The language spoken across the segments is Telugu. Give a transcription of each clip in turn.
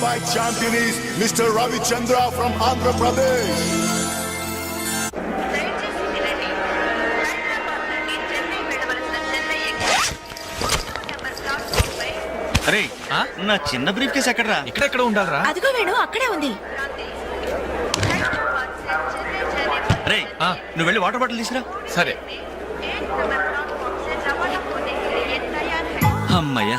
by champion is Mr. Ravi Chandra from Andhra Pradesh. అరే నా చిన్న బ్రీఫ్ కేసు ఎక్కడరా? ఎక్కడెక్కడ ఉండాలరా? అదిగో వేణు అక్కడే ఉంది. రే నువ్వు వెళ్ళి వాటర్ బాటిల్ తీసురా సరే. అమ్మయ్యా.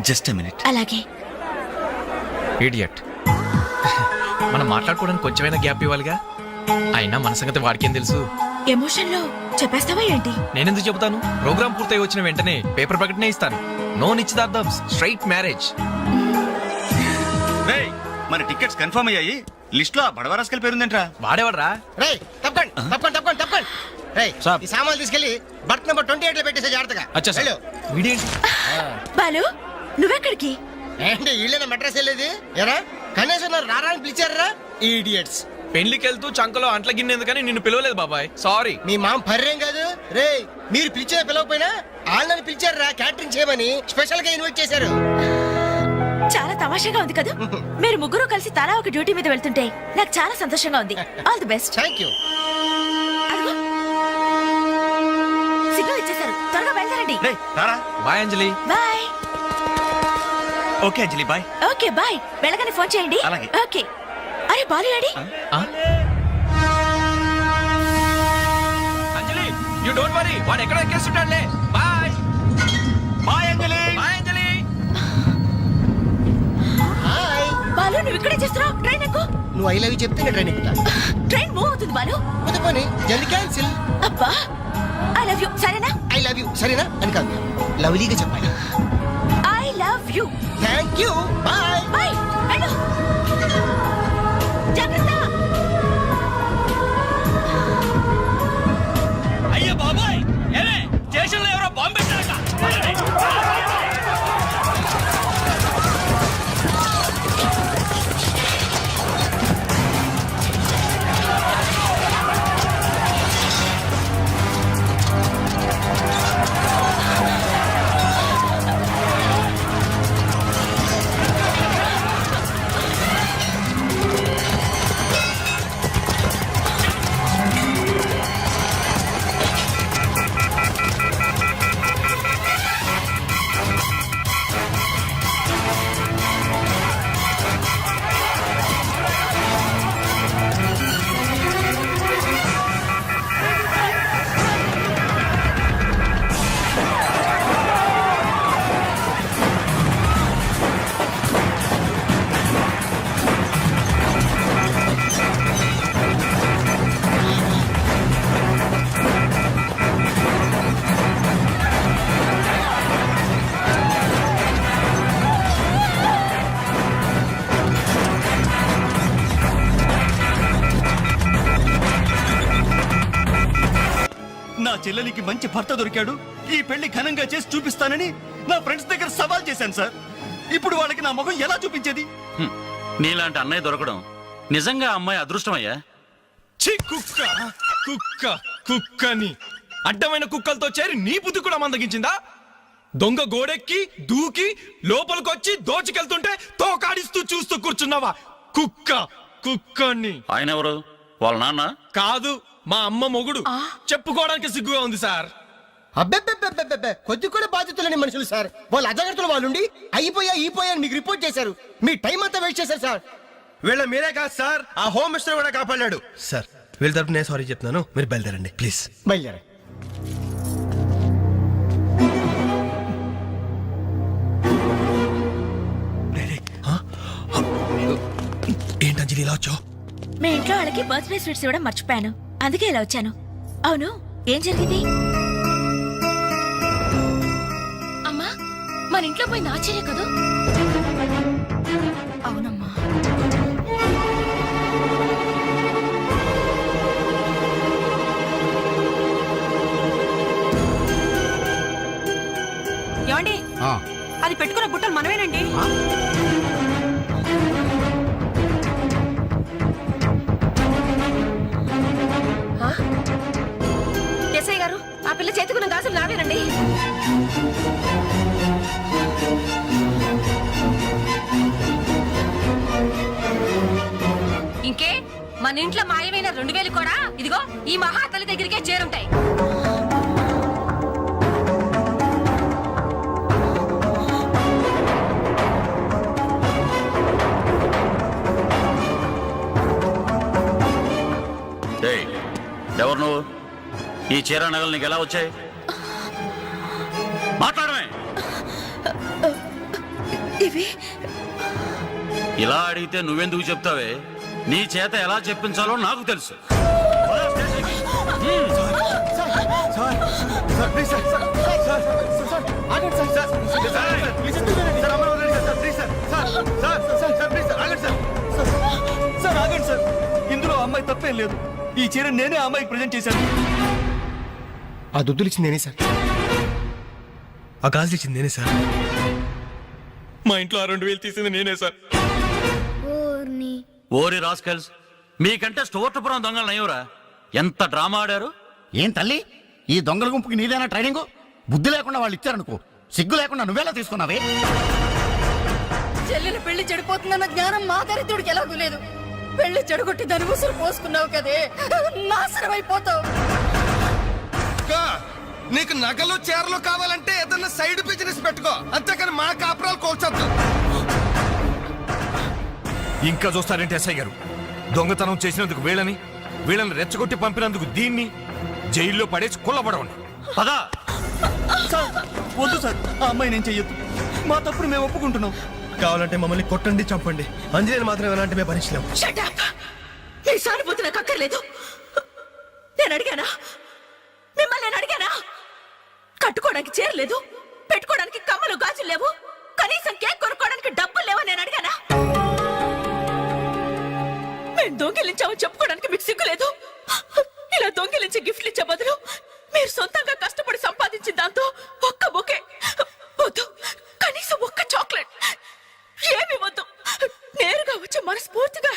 Just minute. అలాగే. ఇడియట్ మనం మాట్లాడుకోవడానికి కొంచెమైనా గ్యాప్ ఇవ్వాలిగా? అయినా మన సంగతి వాడికేం తెలుసు? ఎమోషన్లో చెప్పేస్తావా ఏంటి? నేనెందుకు చెబుతాను? ప్రోగ్రామ్ పూర్తయి వచ్చిన వెంటనే పేపర్ ప్రకటనే ఇస్తాను. నో నిశ్చితార్థం. స్ట్రైట్ మ్యారేజ్ రేయ్ మన టికెట్స్ కన్ఫర్మ్ అయ్యాయి. లిస్ట్లో బడవరాస్కల్ పేరుందేంట్రా. వాడేవాడ్రా? రేయ్ తప్పకండి తప్పకండి తప్పకండి తప్పకండి. రేయ్ సాబ్. ఈ సామాన్లు తీసుకెళ్ళి బర్త్ నెంబర్ ట్వంటీ ఎయిట్లో పెట్టేసే జాగ్రత్తగా. అచ్చా సార్. వీడేంటి? బాలు నువ్వెక్కడికి? ఏంటి వీళ్ళైనా మెడ్రస్ వెళ్ళేది? ఎరా కనీసం నన్ను రారా అని పిలిచారా? ఈడియట్స్ పెళ్ళికి వెళ్తూ చంకలో అంట్ల గిన్నె ఎందుకని నిన్ను పిలవలేదు బాబాయ్. సారీ మీ మామ పర్రేం కాదు? రేయ్ మీరు పిలిచిన పిలవకపోయినా వాళ్ళని పిలిచారా క్యాటరింగ్ చేయమని స్పెషల్గా ఇన్వైట్ చేశారు. చాలా తమాషాగా ఉంది కదా? మీరు ముగ్గురు కలిసి తలా ఒక డ్యూటీ మీద వెళ్తుంటే నాకు చాలా సంతోషంగా ఉంది. All the best thank you signal ఇచ్చేశారు. త్వరగా బయలుదేరండి. రే రారా? Bye Anjali. Bye. Okay Anjali bye. Okay bye. వెళ్ళగానే ఫోన్ చేయండి. అలాగే. ఓకే. అరే బాలు ఏడి? అంజలి యు డోంట్ వరీ వాడు ఎక్కడ ఎక్కేస్తుంటాడులే. Bye. Bye Anjali. Bye Anjali. Hi Balu నువ్వు ఇక్కడే చేస్తున్నావు? ట్రైన్ ఎక్కు? నువ్వు ఐ లవ్ చెప్తే నేను ట్రైన్ ఎక్కుతా ట్రైన్ మూవ్ అవుతుంది బాలు. కొద్ది పోనీ. జల్ది క్యాన్సిల్. అబ్బా. I love you. సరేనా? I love you. సరేనా? అని కాదు. లవ్లీగా చెప్పాలి. Love you thank you bye bye వెళ్ళు జాగ్రత్త చెల్లెలికి మంచి భర్త దొరికాడు. ఈ పెళ్ళి ఘనంగా చేసి చూపిస్తానని నా ఫ్రెండ్స్ దగ్గర సవాల్ చేశాను సార్. ఇప్పుడు వాళ్ళకి నా ముఖం ఎలా చూపించేది? నీలాంటి అన్నయ్య దొరకడం నిజంగా అమ్మాయి అదృష్టమయ్యా? ఛీ కుక్క! కుక్క కుక్కని. అడ్డమైన కుక్కలతో చేరి నీ బుద్ధి కూడా మందగించిందా? దొంగ గోడెక్కి దూకి లోపలికొచ్చి దోచుకెళ్తుంటే తోకాడిస్తూ చూస్తూ కూర్చున్నావా? కుక్క కుక్కని. ఆయన ఎవరు? వాళ్ళ నాన్న? కాదు. మా అమ్మ మొగుడు. చెప్పుకోవడానికి సిగ్గుగా ఉంది సార్. అబ్బెబ్బెబ్బెబ్బెబ్బె. కొద్ది కూడా బాధ్యతలేని మనుషులు సార్. వాళ్ళు అజాగ్రత్తలు వాళ్ళుండి అయిపోయా అయిపోయా మీకు రిపోర్ట్ చేశారు. మీ టైం అంతా వేస్ట్ చేశారు సార్. వీళ్ళ మీరే కాదు సార్. ఆ హోమ్ మినిస్టర్ కూడా కాపాడాడు. సార్ వీళ్ళ తరపు నేను సారీ చెప్తున్నాను. మీరు బయలుదేరండి ప్లీజ్ బయలుదేరా ఏంటి అంజలి ఇలా వచ్చావు? మీ ఇంట్లో వాళ్ళకి బర్త్డే స్వీట్స్ ఇవ్వడం మర్చిపోయాను. అందుకే ఇలా వచ్చాను. అవును ఏం జరిగింది? అమ్మా మన ఇంట్లో పోయింది ఆశ్చర్య కదా? అవునమ్మా. అది పెట్టుకున్న గుట్టలు మనమేనండి. ఇంకే మన ఇంట్లో మాయమైన రెండు వేలు కూడా ఇదిగో ఈ మహాతల్లి దగ్గరికే చేరుంటాయి. ఎవరు నువ్వు? ఈ చీర నగలు నీకు ఎలా వచ్చాయి? మాట్లాడమే ఇవి? ఇలా అడిగితే నువ్వెందుకు చెప్తావే? నీ చేత ఎలా చెప్పించాలో నాకు తెలుసు. సార్ ఆగండి సార్ ఇందులో అమ్మాయి తప్పేం లేదు. ఈ చీర నేనే అమ్మాయికి ప్రజెంట్ చేశాను. ఆ దుద్దులు ఇచ్చింది నేనే సార్. ఆ గాజులు ఇచ్చింది నేనే సార్. మా ఇంట్లో ఆ రెండు వేలు తీసింది నేనే సార్. ఓరి రాస్కల్స్ మీకంటే స్టోర్టపురం దొంగలు నయ్యవరా ఎంత డ్రామా ఆడారు? ఏం తల్లి? ఈ దొంగల గుంపుకి నీదేనా ట్రైనింగ్? బుద్ధి లేకుండా వాళ్ళు ఇచ్చారనుకో సిగ్గు లేకుండా నువ్వెలా తీసుకున్నావే? చెల్లెలు పెళ్ళి చెడిపోతుందన్న జ్ఞానం మా దరిద్రుడికి ఎలాగూ లేదు. పెళ్ళి చెడగొట్టి దాని ఉసురు పోసుకున్నావు కదే. నాశనం అయిపోతావు నీకు నగలు చీరలు కావాలంటే ఏదన్నా సైడ్ బిజినెస్ పెట్టుకో. అంతేకాని మా కాపురాలు కోల్చొద్దు. ఇంకా చూస్తారంటే ఎస్ఐ గారు? దొంగతనం చేసినందుకు వీళ్ళని వీళ్ళని రెచ్చగొట్టి పంపినందుకు దీన్ని జైల్లో పడేసి కుల్లబడవండి పదా. సార్ వద్దు సార్. ఆ అమ్మాయి నేను చెయ్యొద్దు. మా తప్పును మేము ఒప్పుకుంటున్నాం. కావాలంటే మమ్మల్ని కొట్టండి చంపండి. అంజనేయులు మాత్రం ఎలాంటి మేము భరించలేం షటప్ మీ సానుభూతి నాకు అక్కర్లేదు. నేను అడిగానా? కట్టుకోవడానికి చీరలేదు పెట్టుకోవడానికి కమ్మలు గాజులు లేవు. కనీసం కేక్ కొనుక్కోవడానికి డబ్బులు లేవని నేను అడిగానా? మేము దొంగిలించామని చెప్పుకోవడానికి మీకు సిగ్గులేదు ఇలా దొంగిలించి గిఫ్ట్లు ఇచ్చే బదులు మీరు సొంతంగా కష్టపడి సంపాదించిన దాంతో ఒక్క బొకే వద్దు. కనీసం ఒక్క చాక్లెట్ ఏమి వద్దు. నేరుగా వచ్చి మనస్ఫూర్తిగా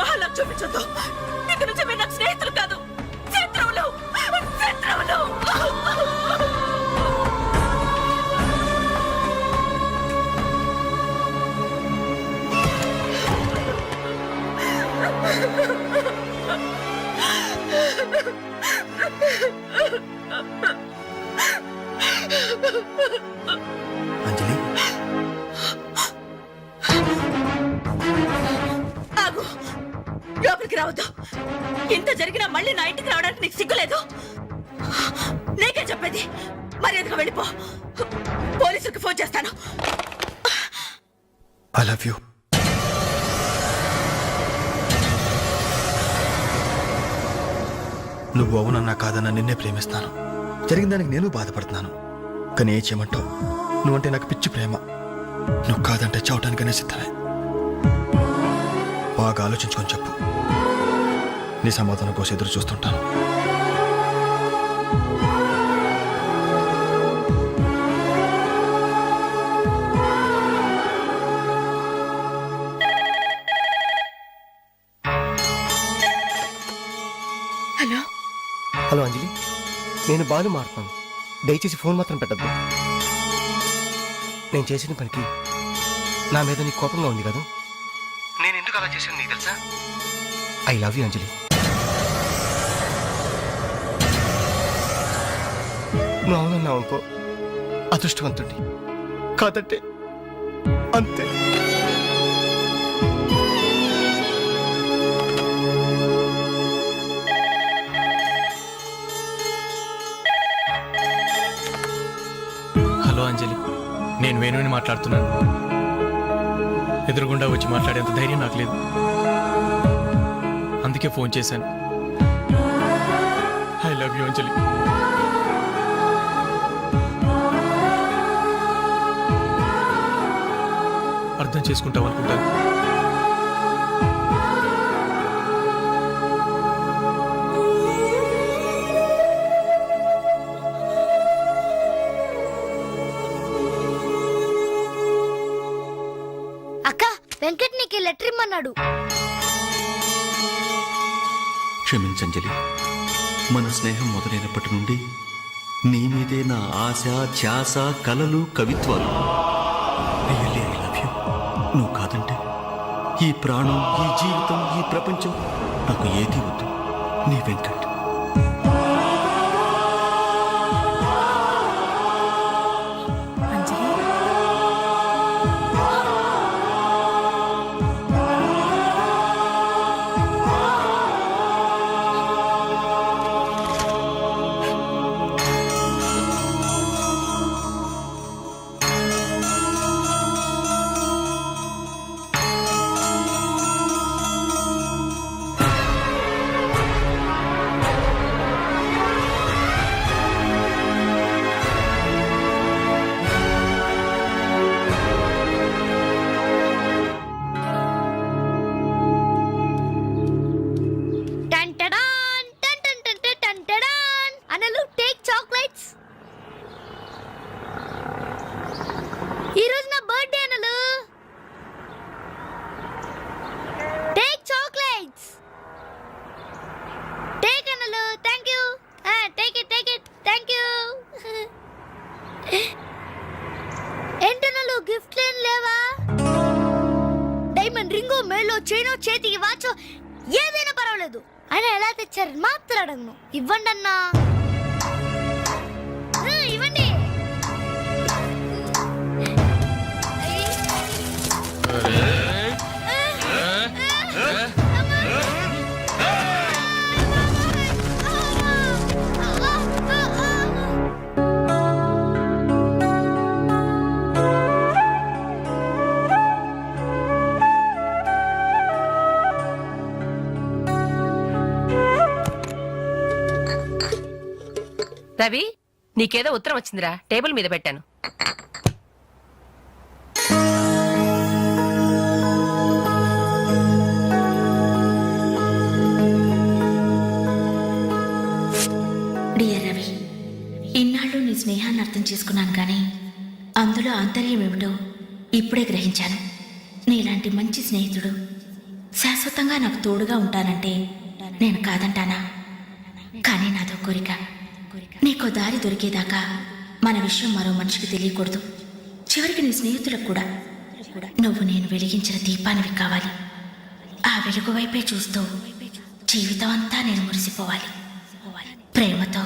మహాలకు చూపించొద్దు ఇక నుంచి మీరు నాకు స్నేహితులు కాదు శత్రువులు శత్రువులు Ha ha ha! లోపలికి రావద్దు. ఇంత జరిగినా మళ్ళీ నా ఇంటికి రావడానికి నీకు సిగ్గులేదు? నీకే చెప్పేది. మర్యాదగా వెళ్ళిపో. పోలీసులకు ఫోన్ చేస్తాను. I love you. నువ్వు అవునన్నా కాదన్నా నిన్నే ప్రేమిస్తాను. జరిగిన దానికి నేను బాధపడుతున్నాను. కానీ ఏ చేయమంటావు? నువ్వంటే నాకు పిచ్చి ప్రేమ. నువ్వు కాదంటే చావటానికనే సిద్ధమే. బాగా ఆలోచించుకొని చెప్పు. నీ సమాధానం కోసం ఎదురు చూస్తుంటాను. హలో? హలో అంజలి నేను బాలు మారుతాను దయచేసి ఫోన్ మాత్రం పెట్టద్దు. నేను చేసిన పనికి నా మీద నీకు కోపంగా ఉంది కదా? ఎందుకు అలా చేశాను నీకు తెలుసా? I love you Anjali. నువ్వు అవునన్నావు అనుకో అదృష్టవంతుడి కాదంటే అంతే. హలో అంజలి నేను వేణుని మాట్లాడుతున్నాను. ఎదురుగుండా వచ్చి మాట్లాడేంత ధైర్యం నాకు లేదు. అందుకే ఫోన్ చేశాను. ఐ లవ్ యూ అంజలి అర్థం చేసుకుంటాం అనుకుంటాను. లెటర్ ఇమ్మన్నాడు. క్షమించంజలి మన స్నేహం మొదలైనప్పటి నుండి నీ మీదే నా ఆశ ధ్యాస కలలు కవిత్వాలు. Really I love you. నువ్వు కాదంటే ఈ ప్రాణం ఈ జీవితం ఈ ప్రపంచం నాకు ఏది వద్దు. నీ వెంకట్. రవి నీకేదో ఉత్తరం వచ్చిందిరా. టేబుల్ మీద పెట్టాను. డియర్ రవి ఇన్నాళ్ళు నీ స్నేహాన్ని అర్థం చేసుకున్నాను కానీ అందులో ఆంతర్యం ఏమిటో ఇప్పుడే గ్రహించాను. నీలాంటి మంచి స్నేహితుడు శాశ్వతంగా నాకు తోడుగా ఉంటానంటే నేను కాదంటానా? కానీ నాదో కోరిక. నీకో దారి దొరికేదాకా మన విషయం మరో మనిషికి తెలియకూడదు. చివరికి నీ స్నేహితులకు కూడా. నువ్వు నేను వెలిగించిన దీపానివి కావాలి. ఆ వెలుగు వైపే చూస్తూ జీవితం అంతా నేను మురిసిపోవాలి. ప్రేమతో